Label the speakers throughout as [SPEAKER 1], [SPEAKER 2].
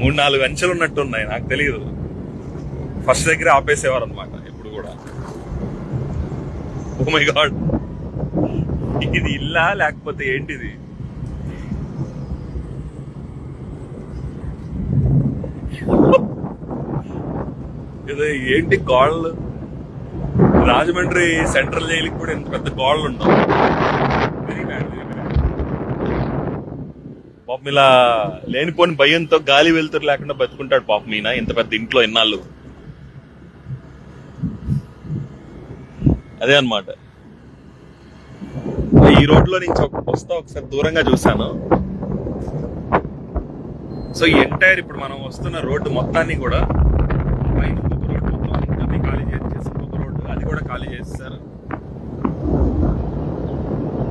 [SPEAKER 1] మూడు నాలుగు అంచెలు ఉన్నట్టు ఉన్నాయి నాకు తెలియదు ఫస్ట్ దగ్గర ఆపేసేవారు అనమాట ఎప్పుడు కూడా. ఓ మై గాడ్ ఇది ఇల్లా లేకపోతే ఏంటిది? ఇది ఏంటి గోడలు రాజమండ్రి సెంట్రల్ జైలుకి కూడా ఇంత పెద్ద గోడలు ఉండవు. పాపం ఇలా లేనిపోని భయంతో గాలి వెళ్తురు లేకుండా బతుకుంటాడు పాపం ఈయన. ఇంత పెద్ద ఇంట్లో ఇన్నాళ్ళు. అదే అన్నమాట. ఈ రోడ్లో నుంచి ఒక- వస్తా ఒకసారి దూరంగా చూశాను. సో ఈ ఎంటైర్ ఇప్పుడు మనం వస్తున్న రోడ్డు మొత్తాన్ని కూడా పైన ఇంకొక రోడ్డు మొత్తం అన్ని ఖాళీ చేసేసి ఇంకొక రోడ్డు. అది కూడా ఖాళీ చేసేసారు.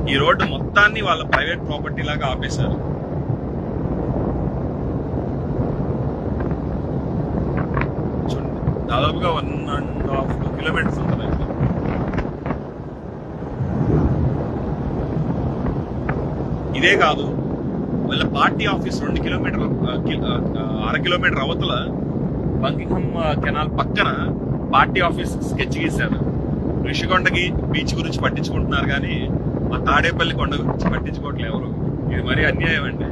[SPEAKER 1] ఈ రోడ్డు మొత్తాన్ని వాళ్ళ ప్రైవేట్ ప్రాపర్టీ లాగా ఆపేశారు చూడండి దాదాపుగా one and half two kilometres ఉంటుంది ఇదే కాదు మళ్ళీ పార్టీ ఆఫీస్ రెండు కిలోమీటర్ అర కిలోమీటర్ అవతల బంకింగ్హమ్ కెనాల్ పక్కన పార్టీ ఆఫీస్ స్కెచ్ గీశారు. ఋషికొండకి బీచ్ గురించి పట్టించుకుంటున్నారు కానీ మా తాడేపల్లి కొండ గురించి పట్టించుకోవట్లేదు ఎవరు. ఇది మరీ అన్యాయం అండి.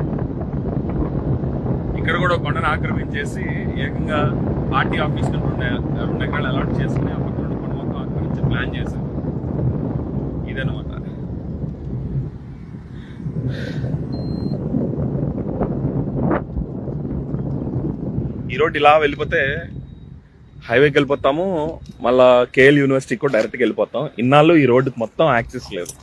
[SPEAKER 1] ఇక్కడ కూడా కొండను ఆక్రమించేసి ఏకంగా పార్టీ ఆఫీస్కి రెండు రెండు ఎకరాలు అలాట్ చేసుకుని ఆ పక్కన కొండ మొత్తం ఆక్రమించి ప్లాన్ చేశారు. ఇదనమాట ఈ రోడ్ ఇలా వెళ్ళిపోతే హైవేకి వెళ్ళిపోతాము మళ్ళా కేఎల్ యూనివర్సిటీకి కూడా డైరెక్ట్గా వెళ్ళిపోతాం. ఇన్నాళ్ళు ఈ రోడ్డుకి మొత్తం యాక్సెస్ లేదు.